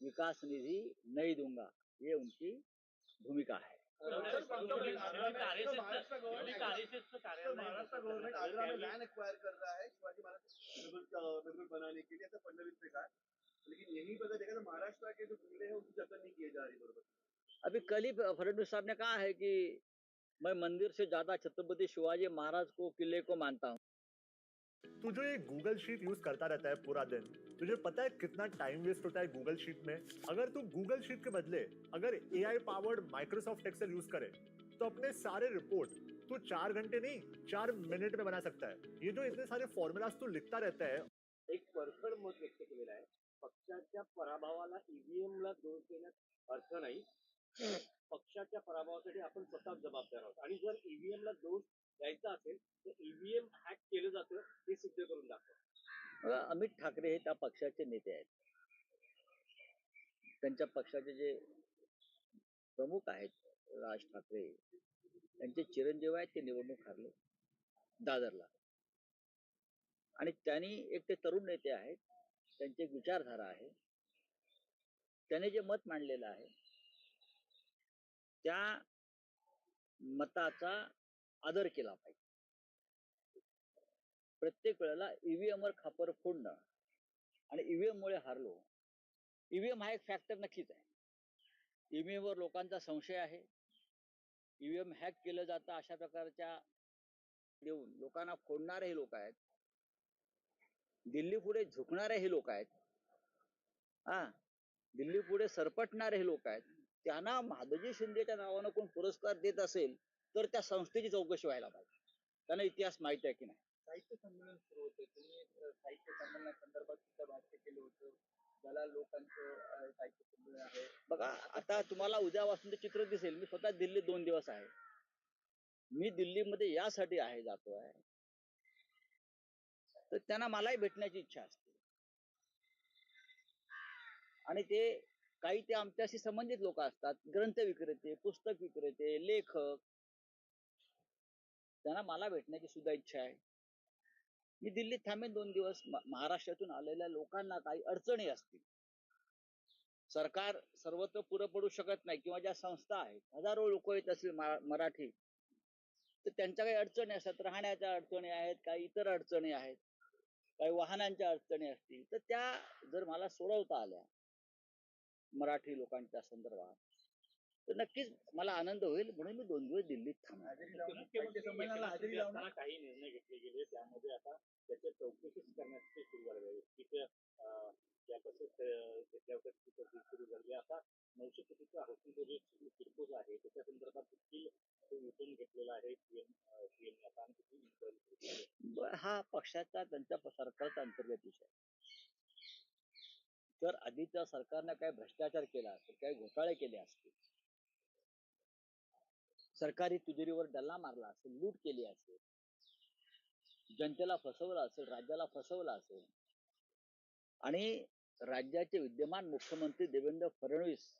विकास निधि नहीं दूँगा। ये उनकी भूमिका है। महाराष्ट्र गवर्नमेंट आगरा में लैंड एक्वायर कर रहा है शिवाजी महाराज बनाने के लिए ऐसा फडणवीस कहा। लेकिन यही पता देखा तो महाराष्ट्र के जो किले हैं उनकी दखल नहीं किए जा रही बरोबर। अभी कल ही फडणवीस साहब ने कहा है कि मैं मंदिर से ज़्यादा छत्रपति शिवाजी महाराज को किले को मानता हूँ। तू जो ये गूगल शीट यूज़ करता रहता है पूरा दिन, तुझे पता है कितना टाइम वेस्ट होता है गूगल शीट में? अगर तू गूगल शीट के बदले अगर A I powered Microsoft Excel use करे तो अपने सारे रिपोर्ट तू चार घंटे नहीं, चार मिनिट में बना सकता है। ये जो इतने सारे फॉर्म्युलाज तू लिखता रहता है। एक परखड मत व्यक्त केलेलं आहे पक्षाच्या पराभवाला ईव्हीएम ला दोष देण्यात अर्थ नाही. पक्षाच्या पराभवासाठी आपण स्वतः जबाबदार आहोत. आणि जर ईव्हीएम ला दोष द्यायचा असेल तर ईव्हीएम हॅक केलं जातं हे सिद्ध करून दाखवा. अमित ठाकरे हे त्या पक्षाचे नेते आहेत. त्यांच्या पक्षाचे जे प्रमुख आहेत राज ठाकरे त्यांचे चिरंजीव आहेत ते निवडणूक हारले दादरला. आणि त्यांनी एक ते तरुण नेते आहेत त्यांची एक विचारधारा आहे. त्याने जे मत मांडलेलं आहे त्या मताचा आदर केला पाहिजे. प्रत्येक वेळेला ईव्हीएम वर खापर फोडणं आणि ईव्हीएम मुळे हारलो ईव्हीएम हा एक फॅक्टर नक्कीच आहे. ईव्हीएम वर लोकांचा संशय आहे. ईव्हीएम हॅक केलं जातं अशा प्रकारच्या देऊन लोकांना फोडणारे हे लोक आहेत. दिल्ली पुढे झुकणारे हे लोक आहेत. हा दिल्ली पुढे सरपटणारे हे लोक आहेत. त्यांना माधवजी शिंदेच्या नावानं कोण पुरस्कार देत असेल तर त्या संस्थेची चौकशी व्हायला पाहिजे. त्यांना इतिहास माहिती आहे की नाही? साहित्य संमेलन सुरू होते. तुम्ही अ, साहित्य संमेलनासंदर्भात सुद्धा भाष्य केलं होतं. ज्याला लोकांचं अ, साहित्य संमेलन आहे. बघा आता तुम्हाला उद्यापासून ते चित्र दिसेल. मी स्वतः दिल्लीत दोन दिवस आहे. मी दिल्लीमध्ये यासाठी आहे जातो आहे. तर त्यांना मलाही भेटण्याची इच्छा असते. आणि ते काही ते आमच्याशी संबंधित लोक असतात. ग्रंथ विक्रेते पुस्तक विक्रेते लेखक. त्यांना मला भेटण्याची सुद्धा इच्छा आहे. मी दिल्लीत थांबेन दोन दिवस. महाराष्ट्रातून आलेल्या लोकांना काही अडचणी असतील. सरकार सर्वत्र पुरं पडू शकत नाही किंवा ज्या संस्था आहेत हजारो लोक येत असतील मराठी. तर त्यांच्या काही अडचणी असतात राहण्याच्या अडचणी आहेत काही इतर अडचणी आहेत काही वाहनांच्या अडचणी असतील. तर त्या जर मला सोडवता आल्या मराठी लोकांच्या संदर्भात तर नक्कीच मला आनंद होईल म्हणून मी दोन दिवस दिल्लीत थांबणार काही निर्णय घेतले गेले. त्यामध्ये आता त्याच्या चौकशीच करण्याची सुरू झाली. तिथे या बसेस तिथे चौकशी सुरू झाली. आहे. आता नऊशे कोटीचा हॉस्पिटल जे किरकोळ आहे त्याच्या संदर्भात देखील घेतलेला आहे. आता आणि हा पक्षाचा त्यांच्या सरकारचा अंतर्गत विषय आहे. जर आधीच्या सरकारने काही भ्रष्टाचार केला असेल काही घोटाळे केले असतील सरकारी तिजोरीवर डल्ला मारला असेल लूट केली असेल जनतेला फसवलं असेल राज्याला फसवलं असेल आणि राज्याचे विद्यमान मुख्यमंत्री देवेंद्र फडणवीस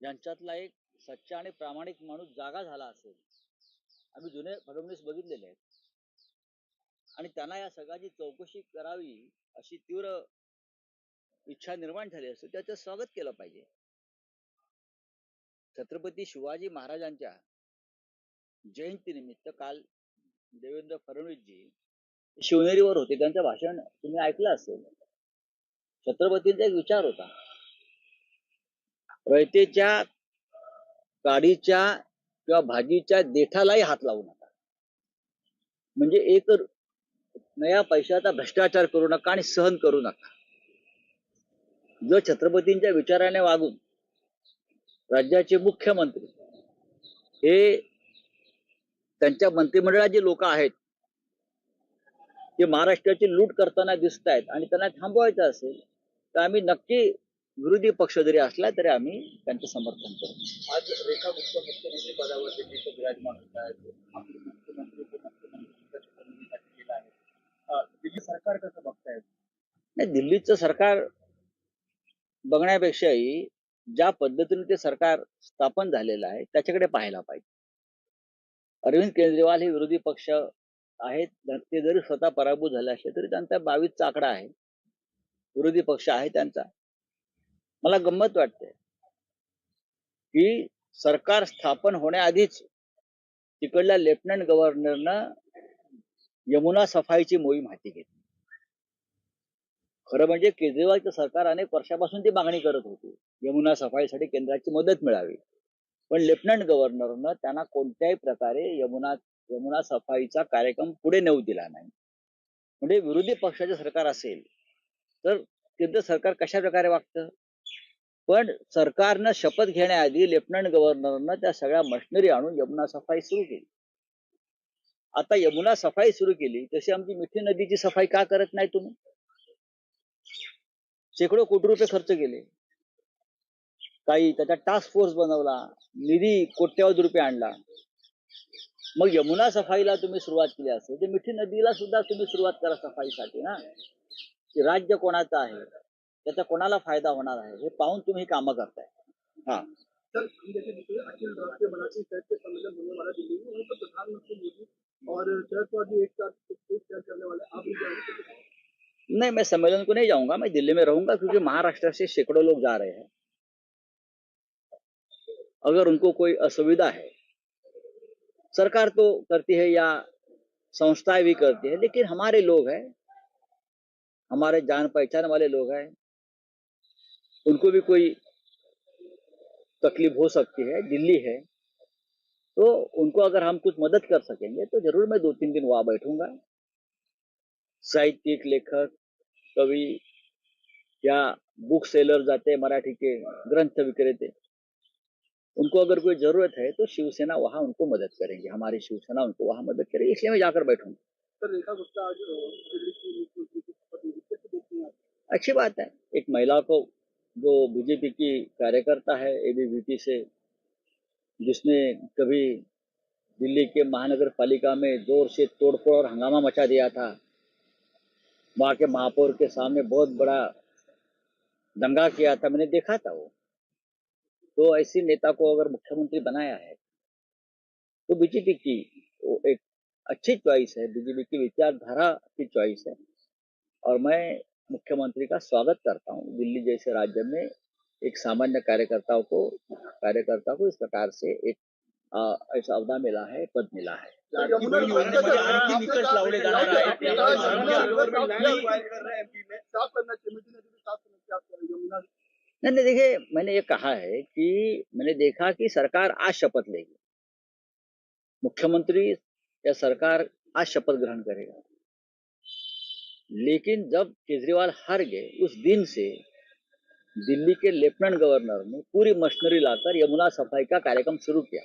यांच्यातला एक सच्चा आणि प्रामाणिक माणूस जागा झाला असेल. आम्ही जुने फडणवीस बघितलेले आहेत. आणि त्यांना या सगळ्याची चौकशी करावी अशी तीव्र इच्छा निर्माण झाली असेल त्याचं स्वागत केलं पाहिजे. छत्रपती शिवाजी महाराजांच्या जयंतीनिमित्त काल देवेंद्र फडणवीसजी शिवनेरीवर होते. त्यांचं भाषण तुम्ही ऐकलं असेल. छत्रपतींचा एक विचार होता. रयतेच्या काडीच्या किंवा भाजीच्या देठालाही हात लावू नका. म्हणजे एक नया पैशाचा भ्रष्टाचार करू नका आणि सहन करू नका. जर छत्रपतींच्या विचाराने वागून राज्याचे मुख्यमंत्री. हे त्यांच्या मंत्रिमंडळात जे लोक आहेत. ते महाराष्ट्राची लूट करताना दिसत आहेत आणि त्यांना थांबवायचं असेल तर आम्ही नक्की विरोधी पक्ष जरी असला तरी आम्ही त्यांचं समर्थन करू. आज रेखा गुप्ता मुख्यमंत्री पदावर विराजमान होत आहेत. दिल्ली सरकार कसं बघतायत नाही दिल्लीचं सरकार बघण्यापेक्षाही ज्या पद्धतीने ते सरकार स्थापन झालेलं आहे त्याच्याकडे पाहायला पाहिजे. अरविंद केजरीवाल हे विरोधी पक्ष आहेत. ते जरी स्वतः पराभूत झाले असले तरी त्यांचा बावीसचा आकडा आहे. विरोधी पक्ष आहे त्यांचा. मला गंमत वाटते की सरकार स्थापन होण्याआधीच तिकडल्या लेफ्टनंट गव्हर्नरनं यमुना सफाईची मोहीम हाती घेतली. खरं म्हणजे केजरीवालच्या सरकार अनेक वर्षापासून ती मागणी करत होती. यमुना सफाईसाठी केंद्राची मदत मिळावी. पण लेफ्टनंट गव्हर्नरनं त्यांना कोणत्याही प्रकारे यमुना यमुना सफाईचा कार्यक्रम पुढे नेऊ दिला नाही. म्हणजे विरोधी पक्षाचे सरकार असेल तर केंद्र सरकार कशा प्रकारे वागतं? पण सरकारनं शपथ घेण्याआधी लेफ्टनंट गव्हर्नरनं त्या सगळ्या मशिनरी आणून यमुना सफाई सुरू केली. आता यमुना सफाई सुरू केली तशी आमची मिठी नदीची सफाई का करत नाही तुम्ही? शेकडो कोटी रुपये खर्च केले. काही त्याचा टास्क फोर्स बनवला. निधी कोट्यावधी रुपये आणला. मग यमुना सफाईला तुम्ही सुरुवात केली असेल तर मिठी नदीला सुद्धा तुम्ही सुरुवात करा सफाईसाठी ना. राज्य कोणाचं आहे? त्याचा कोणाला फ़ायदा होणार आहे? हे पाहून तुम्ही ही कामं करताय. हा. सर हम जैसे देखिए अखिल राष्ट्रीय मराठी साहित्य सम्मेलन होने वाला दिल्ली में वहीं पर प्रधानमंत्री मोदी और शरद पवार जी एक साथ करने वाले आप नहीं मैं सम्मेलन को नहीं जाऊँगा मैं दिल्ली में रहूँगा क्योंकि महाराष्ट्र से सैकड़ों लोग जा रहे हैं। अगर उनको कोई असुविधा है, सरकार तो करती है या संस्थाएँ भी करती है, लेकिन हमारे लोग हैं, हमारे जान पहचान वाले लोग हैं, उनको भी कोई तकलीफ़ हो सकती है, दिल्ली है तो उनको अगर हम कुछ मदद कर सकेंगे तो ज़रूर मैं दो तीन दिन वहाँ बैठूँगा। साहित्यिक, लेखक, कवि या बुक सेलर जाते मराठी के ग्रंथ विक्रेते उनको अगर कोई ज़रूरत है तो शिवसेना वहाँ उनको मदद करेंगे। हमारी शिवसेना उनको वहाँ मदद करेगी इसलिए मैं जाकर बैठूँगा। सर रेखा गुप्ता आज आप? अच्छी बात है। एक महिला को जो बीजेपी की कार्यकर्ता है एबीवीपी से जिसने कभी दिल्ली के महानगर पालिका में ज़ोर से तोड़फोड़ और हंगामा मचा दिया था वहाँ के महापौर के सामने बहुत बड़ा दंगा किया था। मैंने देखा था वो। तो ऐसी नेता को अगर मुख्यमंत्री बनाया है तो बीजेपी की वो एक अच्छी चॉइस है बीजेपी की विचारधारा की चॉइस है। और मैं मुख्यमंत्री का स्वागत करता हूँ। दिल्ली जैसे राज्य में एक सामान्य कार्यकर्ताओं को कार्यकर्ता को इस प्रकार से एक ऐसा अवधा मिला है पद मिला है। यमुना नहीं नहीं देखिए, मैंने ये कहा है कि मैंने देखा कि सरकार आज शपथ लेगी। मुख्यमंत्री या सरकार आज शपथ ग्रहण करेगा। लेकिन जब केजरीवाल हार गए, उस दिन से दिल्ली के लेफ्टिनेंट गवर्नर ने पूरी मशीनरी लाकर यमुना सफ़ाई का कार्यक्रम शुरू किया,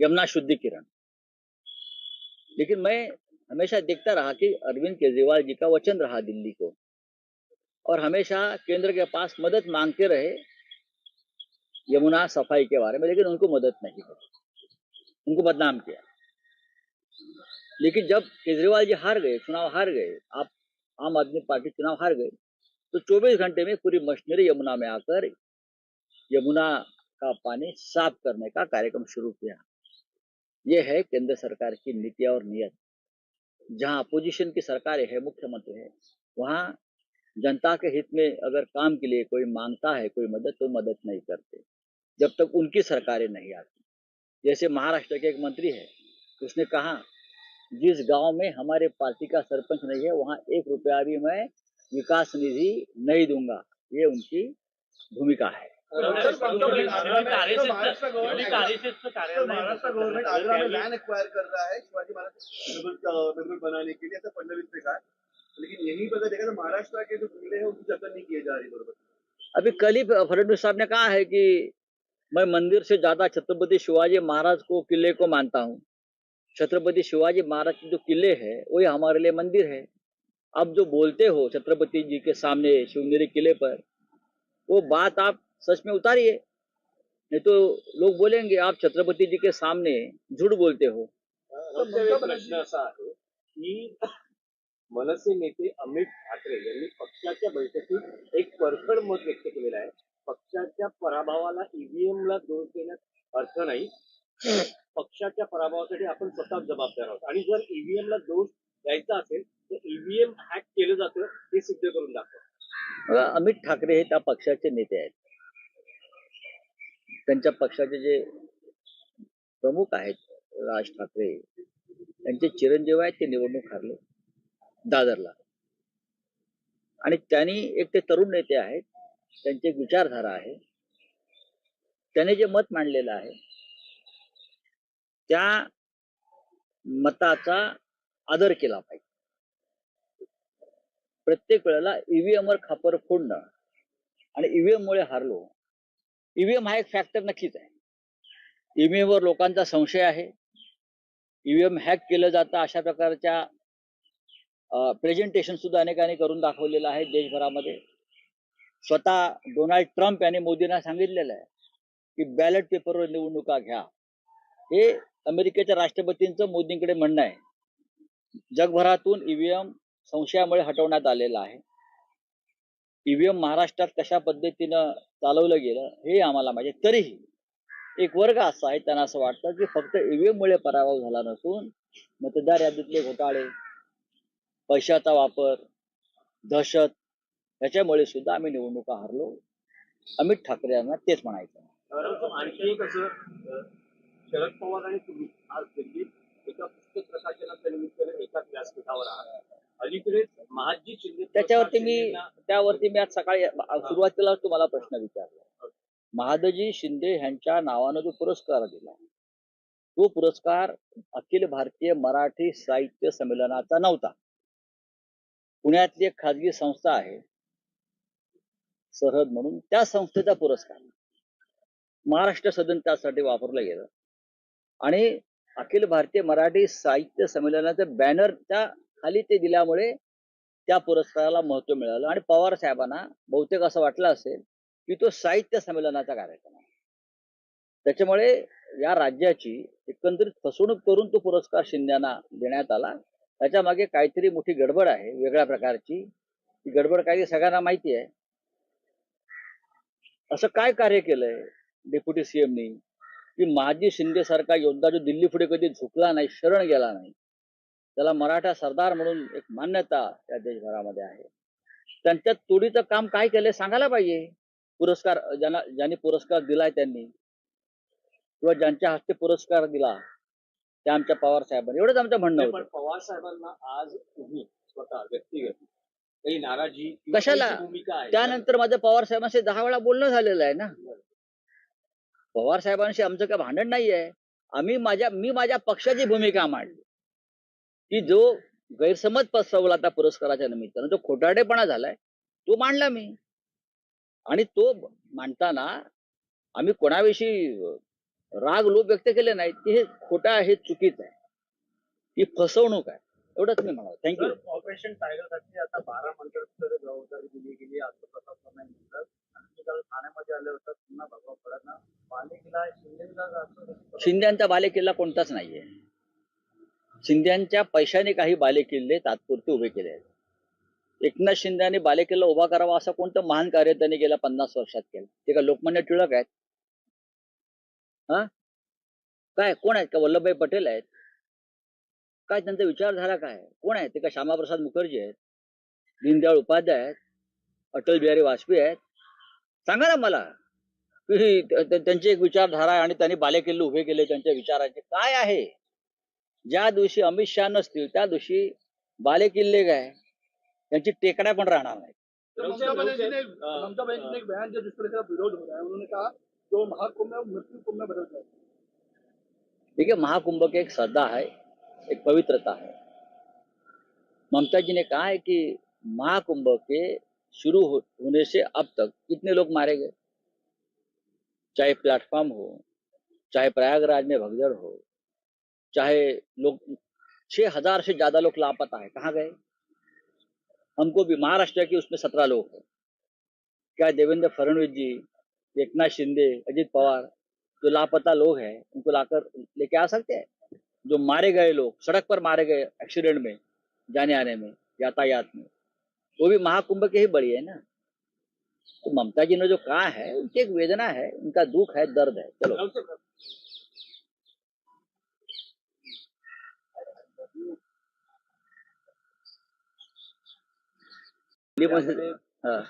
यमुना शुद्धिकरण लेकिन मैं हमेशा देखता रहा कि अरविंद केजरीवाल जी का वचन रहा दिल्ली को और हमेशा केंद्र के पास मदद मांगते रहे यमुना सफ़ाई के बारे में, लेकिन उनको मदद नहीं मिली। उनको बदनाम किया। लेकिन जब केजरीवाल जी हार गए, चुनाव हार गए, आप आम आदमी पार्टी चुनाव हार गए तो 24 घंटे में पूरी मशीनरी यमुना में आकर यमुना का पानी साफ़ करने का कार्यक्रम शुरू किया। ये है केंद्र सरकार की नीति और नियत जहाँ अपोजिशन की सरकार है, मुख्यमंत्री है, वहाँ जनता के हित में अगर काम के लिए कोई माँगता है, कोई मदद तो मदद नहीं करते। जब तक उनकी सरकारें नहीं आती। जैसे महाराष्ट्र के एक मंत्री है, उसने कहा, जिस गाँव में हमारे पार्टी का सरपंच नहीं है, वहाँ एक रुपया भी मैं विकास निधि नहीं दूँगा। ये उनकी भूमिका है। गवर्नमेंट आगरा में लैंड एक्वायर कर रहा है, शिवाजी महाराज बनाने के लिए ने कहा। लेकिन यहीं पर अगर देखा तो महाराष्ट्र के जो किले हैं उनकी जतन नहीं किए जा रही बरोबर। अभी कल ही फडणवीस साहब ने कहा है कि मैं मंदिर से ज़्यादा छत्रपति शिवाजी महाराज को किले को मानता हूँ। छत्रपति शिवाजी महाराज के जो किले हैं वही हमारे लिए मंदिर है। आप जो बोलते हो छत्रपति जी के सामने शिवनेरी किले पर वो बात आप सच में उतारिए। नहीं तो लोग बोलेंगे आप छत्रपति जी के सामने झूठ बोलते हो। आमचा मनसे नेते अमित ठाकरे यांनी पक्षाच्या बैठकीत एक परखड मत व्यक्त केलेलं आहे. पक्षाच्या पराभवाला ईव्हीएम ला दोष देण्यात अर्थ नाही. पक्षाच्या पराभवासाठी आपण स्वतः जबाबदार आहोत. आणि जर ईव्हीएम ला दोष द्यायचा असेल तर ईव्हीएम हॅक केलं जातं हे सिद्ध करून दाखवा. अमित ठाकरे हे त्या पक्षाचे नेते आहेत. त्यांच्या पक्षाचे जे प्रमुख आहेत राज ठाकरे त्यांचे चिरंजीव आहेत ते निवडणूक हारले. दादरला. आणि त्यांनी एक ते तरुण नेते आहेत त्यांची एक विचारधारा आहे. त्याने जे मत मांडलेलं आहे त्या मताचा आदर केला पाहिजे. प्रत्येक वेळेला ईव्हीएम वर खापर फोडणं आणि ईव्हीएम मुळे हारलो ईव्हीएम हा एक फॅक्टर नक्कीच आहे. ईव्हीएम वर लोकांचा संशय आहे. ईव्हीएम हॅक केलं जातं अशा प्रकारच्या प्रेझेंटेशन सुद्धा अनेकांनी करून दाखवलेलं आहे देशभरामध्ये. स्वतः डोनाल्ड ट्रम्प यांनी मोदींना सांगितलेलं आहे की बॅलेट पेपरवर निवडणुका घ्या. हे अमेरिकेच्या राष्ट्रपतींचं मोदींकडे म्हणणं आहे. जगभरातून ईव्हीएम संशयामुळे हटवण्यात आलेलं आहे. ईव्हीएम महाराष्ट्रात कशा पद्धतीनं चालवलं गेलं हे आम्हाला माहिती तरीही एक वर्ग असा आहे त्यांना असं वाटतं की फक्त ईव्हीएममुळे पराभव झाला नसून मतदार यादीतले घोटाळे पैशाचा वापर दहशत याच्यामुळे सुद्धा आम्ही निवडणुका हारलो. अमित ठाकरे यांना तेच म्हणायचं आणखी एक असं शरद पवार आणि तुम्ही आज दिल्लीत एका पुस्तक प्रकाशनाच्या निमित्ताने एकाच व्यासपीठावर आहात. अलीकडेच महाजी शिंदे त्याच्यावरती मी त्यावरती मी आज सकाळी सुरुवातीला तुम्हाला प्रश्न विचारला. महादजी शिंदे यांच्या नावानं जो पुरस्कार दिला तो पुरस्कार अखिल भारतीय मराठी साहित्य संमेलनाचा नव्हता. पुण्यातली एक खाजगी संस्था आहे. सरहद म्हणून त्या संस्थेचा पुरस्कार. महाराष्ट्र सदन त्यासाठी वापरलं गेलं. आणि अखिल भारतीय मराठी साहित्य संमेलनाचं बॅनर त्या खाली ते दिल्यामुळे त्या पुरस्काराला महत्त्व मिळालं. आणि पवार साहेबांना बहुतेक असं वाटलं असेल की तो साहित्य संमेलनाचा कार्यक्रम आहे. त्याच्यामुळे या राज्याची एकंदरीत फसवणूक करून तो पुरस्कार शिंद्यांना देण्यात आला. त्याच्यामागे काहीतरी मोठी गडबड आहे वेगळ्या प्रकारची. ती गडबड काही सगळ्यांना माहिती आहे. असं काय कार्य केलंय डेप्युटी सीएमनी की माजी शिंदे सारखा योद्धा जो दिल्ली पुढे कधी झुकला नाही शरण गेला नाही त्याला मराठा सरदार म्हणून एक मान्यता या देशभरामध्ये आहे. त्यांच्या तोडीचं काम काय केलंय सांगायला पाहिजे. पुरस्कार ज्यांना ज्यांनी पुरस्कार दिलाय त्यांनी किंवा ज्यांच्या हस्ते पुरस्कार दिला त्या आमच्या पवार साहेबांनी. एवढंच आमचं म्हणणं पण पवार साहेबांना आज तुम्ही स्वतः व्यक्तिगत काही नाराजी कशाला? भूमिका आहे त्यानंतर माझं पवार साहेबांशी दहा वेळा बोलणं झालेलं आहे ना. पवार साहेबांशी आमचं काय भांडण नाहीये आम्ही माझ्या मी माझ्या पक्षाची भूमिका मांडली. की जो गैरसमज पसरवला त्या पुरस्काराच्या निमित्तानं जो खोटारडेपणा झालाय तो मांडला मी. आणि तो मांडताना आम्ही कोणाविषयी राग लोभ व्यक्त केले नाहीत की हे खोटा आहे चुकीचं आहे. ही फसवणूक आहे. एवढंच मी म्हणालो. थँक्यू ऑपरेशन टायगरसाठी आता बारा जबाबदारी दिली गेली असं प्रताप सरनाईक म्हणतात आणि ते काल ठाण्यामध्ये आले होतात पुन्हा भगवा फळांना असं शिंद्यांचा बालेकिल्ला कोणताच नाहीये. शिंद्यांच्या पैशाने काही बालेकिल्ले तात्पुरते उभे केले आहेत. एकनाथ शिंदेने बालेकिल्ला उभा करावा असं कोणतं महान कार्य त्यांनी गेल्या पन्नास वर्षात केलं? ते का लोकमान्य टिळक आहेत? हा? काय कोण आहेत का वल्लभभाई पटेल आहेत? काय त्यांचा विचारधारा काय? कोण आहेत? ते का श्यामाप्रसाद मुखर्जी आहेत? दीनदयाळ उपाध्याय आहेत? अटल बिहारी वाजपेयी आहेत? सांगा ना मला. की त्यांची एक विचारधारा आहे आणि त्यांनी बालेकिल्ले उभे केले त्यांच्या विचाराचे. काय आहे? ज्या दिवशी अमित शहा नसतील त्या दिवशी बालेकिल्ले काय? त्यांची टेकड्या पण राहणार नाही जो महाकुंभ है मृत्यु कुंभ में बदल जाएगा देखिए, महाकुंभ की एक श्रद्धा है, एक पवित्रता है। ममता जी ने कहा है कि महाकुंभ के शुरू होने से अब तक कितने लोग मारे गए? चाहे प्लेटफॉर्म हो, चाहे प्रयागराज में भगदड़ हो, चाहे लोग, छह हज़ार से ज़्यादा लोग लापता है, कहाँ गए? हमको भी महाराष्ट्र के उसमें सत्रह लोग हैं। क्या देवेंद्र फडणवीस जी एकनाथ शिंदे, अजित पवार, जो लापता लोग हैं, उनको लाकर लेके आ सकते हैं। जो मारे गए लोग, सड़क पर मारे गए एक्सीडेंट में, जाने आने में, यातायात में, वो भी महाकुंभ के ही बड़ी है ना। तो ममता जी ने जो कहा है, उनकी एक वेदना है, उनका दुख है, दर्द है। चलो। हा।